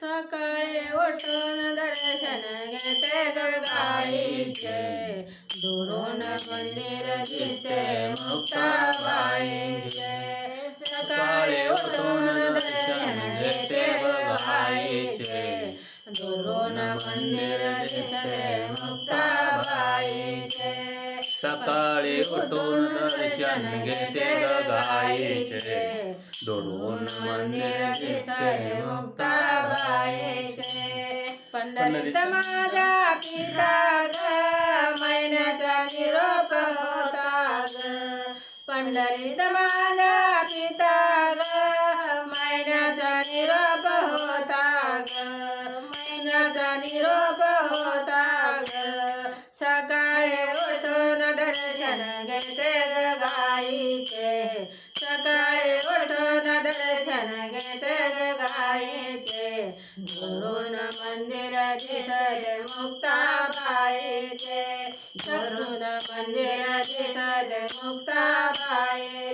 सकाळी उठून दर्शन घेते गगाईचे. गाईचे दुरून मंदिर दिसते मुक्ताबाईचे सकाळी उठून दर्शन घेते गगाईचे. गाईचे दुरून मंदिर दिसते मुक्ताबाईचे सकाळी उठून दर्शन घेते गायचे. दुरून मंदिर दिसते मुक्ताबाईचे पंढरीत माझा पिता ग महिन्याचा निरोप होता ग. पंढरीत माझा पिता ग महिन्याचा निरोप होता ग. महिन्याचा निरोप होता ग. सकाळी उठून घेते ग गाईचे सकाळी उठून दर्शन घेते ग गाईचे दुरून मंदिर दिसते मुक्ताबाईचे. दुरून मंदिर दिसते मुक्ताबाईचे.